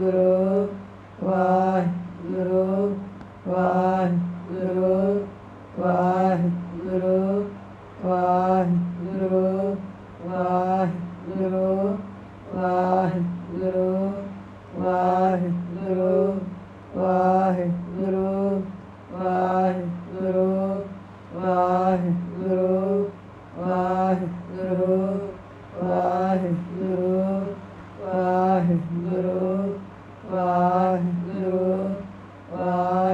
ਗੁਰੂ ਵਾ